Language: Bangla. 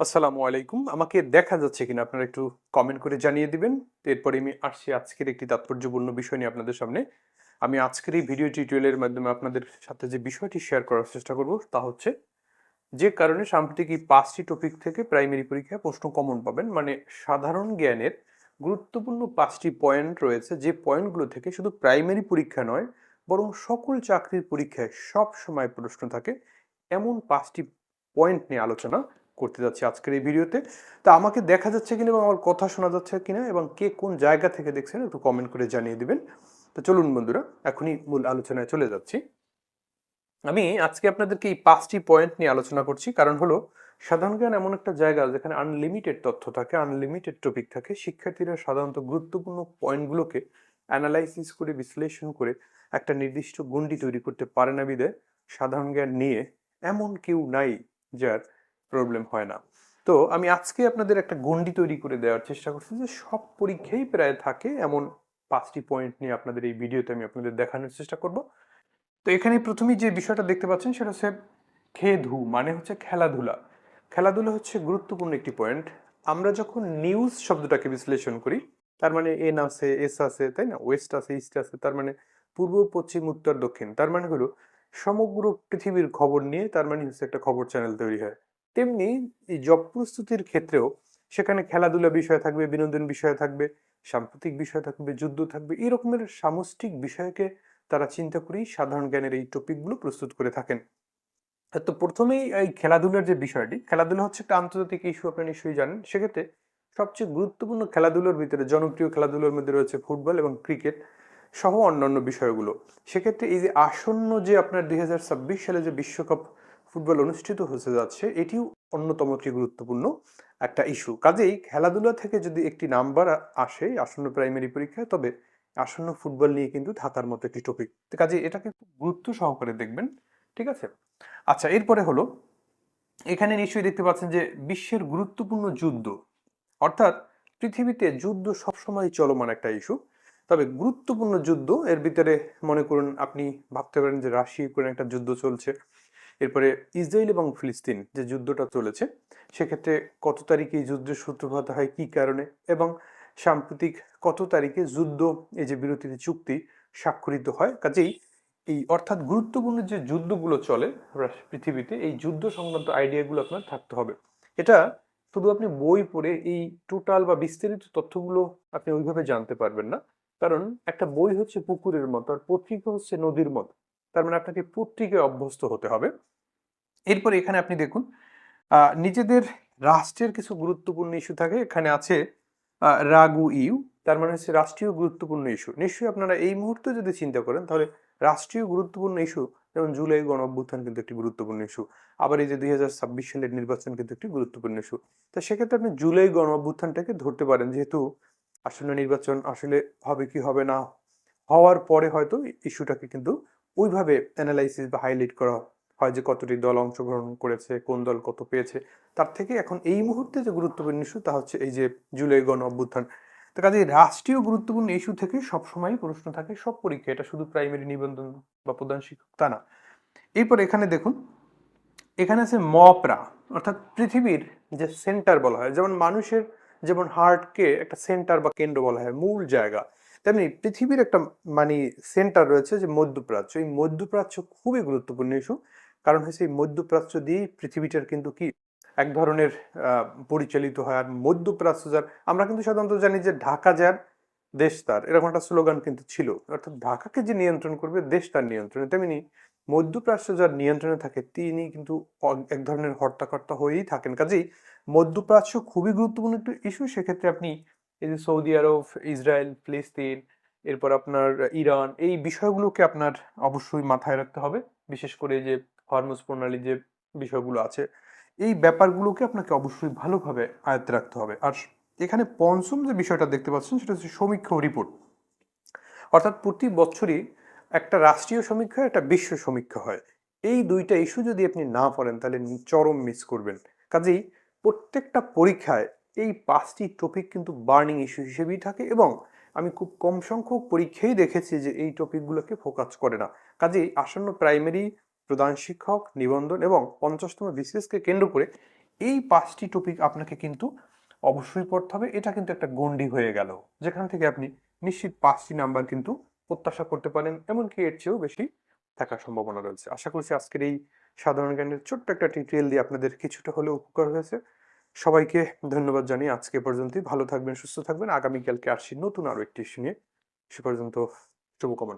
আসসালামু আলাইকুম। আমাকে দেখা যাচ্ছে কিনা আপনারা একটু কমেন্ট করে জানিয়ে দিবেন। এরপরে আমি আসছি আজকের একটি তাৎপর্যপূর্ণ বিষয় নিয়ে আপনাদের সামনে। আমি আজকের এই ভিডিও টিউটোরিয়ালের মাধ্যমে আপনাদের সাথে যে বিষয়টি শেয়ার করার চেষ্টা করব, তা হচ্ছে যে কারণে সাম্প্রতিক এই পাঁচটি টপিক থেকে প্রাইমারি পরীক্ষায় প্রশ্ন কমন পাবেন। মানে সাধারণ জ্ঞানের গুরুত্বপূর্ণ পাঁচটি পয়েন্ট রয়েছে। যে পয়েন্টগুলো থেকে শুধু প্রাইমারি পরীক্ষা নয়, বরং সকল চাকরির পরীক্ষায় সব সময় প্রশ্ন থাকে। এমন পাঁচটি পয়েন্ট নিয়ে আলোচনা করতে যাচ্ছি আজকের এই ভিডিওতে। তা আমাকে দেখা যাচ্ছে কিনা এবং আমার কথা শোনা যাচ্ছে কিনা এবং কে কোন জায়গা থেকে দেখছেন একটু কমেন্ট করে জানিয়ে দিবেন। তো চলুন বন্ধুরা, এখনই মূল আলোচনায় চলে যাচ্ছি। আমি আজকে আপনাদেরকে এই পাঁচটি পয়েন্ট নিয়ে আলোচনা করছি। কারণ হলো, সাধারণ জ্ঞান এমন একটা জায়গা যেখানে আনলিমিটেড তথ্য থাকে আনলিমিটেড টপিক থাকে। শিক্ষার্থীরা সাধারণত গুরুত্বপূর্ণ পয়েন্টগুলোকে অ্যানালাইসিস করে, বিশ্লেষণ করে একটা নির্দিষ্ট গণ্ডি তৈরি করতে পারে না বিদে। সাধারণ জ্ঞান নিয়ে এমন কেউ নাই যার প্রবলেম হয় না। তো আমি আজকে আপনাদের একটা গণ্ডি তৈরি করে দেওয়ার চেষ্টা করছি যে সব পরীক্ষাই প্রায় থাকে এমন পাঁচটি পয়েন্ট নিয়ে আপনাদের এই ভিডিওতে আমি আপনাদের দেখানোর চেষ্টা করব। তো এখানে প্রথমেই যে বিষয়টা দেখতে পাচ্ছেন সেটা হচ্ছে খেধু মানে হচ্ছে খেলাধুলা। খেলাধুলা হচ্ছে গুরুত্বপূর্ণ একটি পয়েন্ট আমরা যখন নিউজ শব্দটাকে বিশ্লেষণ করি, তার মানে এন আছে, এস আছে, তাই না? ওয়েস্ট আছে, ইস্ট আছে, তার মানে পূর্ব, পশ্চিম, উত্তর, দক্ষিণ। তার মানে হলো সমগ্র পৃথিবীর খবর নিয়ে তার মানে হচ্ছে একটা খবর চ্যানেল তৈরি হয়। তেমনি এই জব প্রস্তুতির ক্ষেত্রেও সেখানে খেলাধুলা বিষয় থাকবে, বিনোদন বিষয় থাকবে, সাম্প্রতিক বিষয় থাকবে, যুদ্ধ থাকবে, এই রকমের সামষ্টিক বিষয়কে তারা চিন্তা করেই সাধারণ জ্ঞানের এই টপিকগুলো প্রস্তুত করে থাকেন। তো প্রথমেই এই খেলাধুলার যে বিষয়টি, খেলাধুলা হচ্ছে একটা আন্তর্জাতিক ইস্যু আপনি নিশ্চয়ই জানেন। সেক্ষেত্রে সবচেয়ে গুরুত্বপূর্ণ খেলাধুলোর ভিতরে জনপ্রিয় খেলাধুলোর মধ্যে রয়েছে ফুটবল এবং ক্রিকেট সহ অন্যান্য বিষয়গুলো। সেক্ষেত্রে এই যে আসন্ন যে আপনার দুই হাজার ছাব্বিশ সালে যে বিশ্বকাপ ফুটবল অনুষ্ঠিত হতে যাচ্ছে, এটিও অন্যতম একটি গুরুত্বপূর্ণ একটা ইস্যু কাজেই খেলাধুলা থেকে যদি একটি নাম্বার আসে আসন্ন প্রাইমারি পরীক্ষায়, তবে আসন্ন ফুটবল নিয়ে কিন্তু থাকার মতো একটি টপিক কাজে এটাকে গুরুত্ব সহকারে দেখবেন, ঠিক আছে? আচ্ছা এরপরে হলো, এখানে নিশ্চয়ই দেখতে পাচ্ছেন যে বিশ্বের গুরুত্বপূর্ণ যুদ্ধ, অর্থাৎ পৃথিবীতে যুদ্ধ সবসময় চলমান একটা ইস্যু তবে গুরুত্বপূর্ণ যুদ্ধ, এর ভিতরে মনে করুন আপনি ভাবতে পারেন যে রাশিয়া ইউক্রেন একটা যুদ্ধ চলছে। এরপরে ইসরায়েল এবং ফিলিস্তিন যে যুদ্ধটা চলেছে, সেক্ষেত্রে কত তারিখে এই যুদ্ধের সূত্রপাত হয়, কি কারণে? এবং সাম্প্রতিক কত তারিখে যুদ্ধ, এই যে বিরতির চুক্তি স্বাক্ষরিত হয়? কাজেই এই অর্থাৎ গুরুত্বপূর্ণ যে যুদ্ধগুলো চলে পৃথিবীতে, এই যুদ্ধ সংক্রান্ত আইডিয়াগুলো আপনার থাকতে হবে। এটা শুধু আপনি বই পড়ে এই টোটাল বা বিস্তারিত তথ্যগুলো আপনি ওইভাবে জানতে পারবেন না। কারণ একটা বই হচ্ছে পুকুরের মতো, আর পত্রিকা হচ্ছে নদীর মতো। তার মানে আপনাকে পত্রিকায় অভ্যস্ত হতে হবে। এরপর এখানে আপনি দেখুন নিজেদের রাষ্ট্রের কিছু গুরুত্বপূর্ণ ইস্যু থাকে। এখানে আছে রাগু ইউ, তার মানে হচ্ছে রাষ্ট্রীয় গুরুত্বপূর্ণ ইস্যু নিশ্চয়ই আপনারা এই মুহূর্তে যদি চিন্তা করেন, তাহলে রাষ্ট্রীয় গুরুত্বপূর্ণ ইস্যু যেমন জুলাই গণ অভ্যুত্থান কিন্তু একটি গুরুত্বপূর্ণ ইস্যু আবার এই যে দুই হাজার ছাব্বিশ সালের নির্বাচন কিন্তু একটি গুরুত্বপূর্ণ ইস্যু তো সেক্ষেত্রে আপনি জুলাই গণ অভ্যুত্থানটাকে ধরতে পারেন, যেহেতু আসন্ন নির্বাচন আসলে হবে কি হবে না হওয়ার পরে হয়তো ইস্যুটাকে কিন্তু ওইভাবে অ্যানালাইসিস বা হাইলাইট করা হয় যে কতটি দল অংশগ্রহণ করেছে, কোন দল কত পেয়েছে। তার থেকে এখন এই মুহূর্তে যে গুরুত্বপূর্ণ ইস্যু তা হচ্ছে এই যে জুলাই গণ অভ্যুত্থান। তো কাজে রাষ্ট্রীয় গুরুত্বপূর্ণ ইস্যু থেকে সবসময় প্রশ্ন থাকে, সব পরীক্ষা, এটা শুধু প্রাইমারি নিবন্ধন বা প্রধান শিক্ষক তা না। এরপর এখানে দেখুন, এখানে আছে মপরা, অর্থাৎ পৃথিবীর যে সেন্টার বলা হয়, যেমন মানুষের যেমন হার্টকে একটা সেন্টার বা কেন্দ্র বলা হয়, মূল জায়গা। তেমনি পৃথিবীর একটা মানে সেন্টার রয়েছে যে মধ্যপ্রাচ্য। এই মধ্যপ্রাচ্য খুবই গুরুত্বপূর্ণ ইস্যু কারণ হচ্ছে এই মধ্যপ্রাচ্য দিয়েই পৃথিবীটার কিন্তু কি এক ধরনের পরিচালিত হয়। আর মধ্যপ্রাচ্য যার, আমরা কিন্তু সাধারণত জানি যে ঢাকা যার দেশ তার। এরকম একটা স্লোগান কিন্তু ছিল। অর্থাৎ ঢাকাকে যে নিয়ন্ত্রণ করবে, দেশ তার নিয়ন্ত্রণে। তেমনি মধ্যপ্রাচ্য যার নিয়ন্ত্রণে থাকে, তিনি কিন্তু এক ধরনের হর্তাকর্তা হয়েই থাকেন। কাজেই মধ্যপ্রাচ্য খুবই গুরুত্বপূর্ণ একটি ইস্যু সেক্ষেত্রে আপনি এই যে সৌদি আরব, ইসরায়েল, ফিলিস্তিন, এরপর আপনার ইরান, এই বিষয়গুলোকে আপনার অবশ্যই মাথায় রাখতে হবে। বিশেষ করে যে হরমোজ প্রণালী যে বিষয়গুলো আছে, এই ব্যাপারগুলোকে আপনাকে অবশ্যই ভালোভাবে আয়ত্তে রাখতে হবে। আর এখানে পঞ্চম যে বিষয়টা দেখতে পাচ্ছেন, সেটা হচ্ছে সমীক্ষা রিপোর্ট। অর্থাৎ প্রতি বছরই একটা রাষ্ট্রীয় সমীক্ষা একটা বিশ্ব সমীক্ষা হয়। এই দুইটা ইস্যু যদি আপনি না পড়েন, তাহলে চরম মিস করবেন। কাজেই প্রত্যেকটা পরীক্ষায় এই পাঁচটি টপিক কিন্তু বার্নিং ইস্যু হিসেবেই থাকে এবং আমি খুব কম সংখ্যক পরীক্ষাই দেখেছি যে এই টপিকগুলোকে ফোকাস করে না। কাজেই আসন্ন প্রাইমারি প্রধান শিক্ষক, নিবন্ধন এবং পঞ্চাশতম বিসিএসকে কেন্দ্র করে এই পাঁচটি টপিক আপনাকে কিন্তু অবশ্যই পড়তে হবে। এটা কিন্তু একটা গন্ডি হয়ে গেল, যেখান থেকে আপনি নিশ্চিত পাঁচটি নাম্বার কিন্তু প্রত্যাশা করতে পারেন, এমনকি এর চেয়েও বেশি থাকার সম্ভাবনা রয়েছে। আশা করছি আজকের এই সাধারণ জ্ঞানের ছোট্ট একটা টিউটোরিয়াল দিয়ে আপনাদের কিছুটা হলেও উপকার হয়েছে। সবাইকে ধন্যবাদ জানিয়ে আজকে পর্যন্তই। ভালো থাকবেন, সুস্থ থাকবেন। আগামীকালকে আসছি নতুন আরও একটি ইস্যু সে পর্যন্ত শুভকামনা।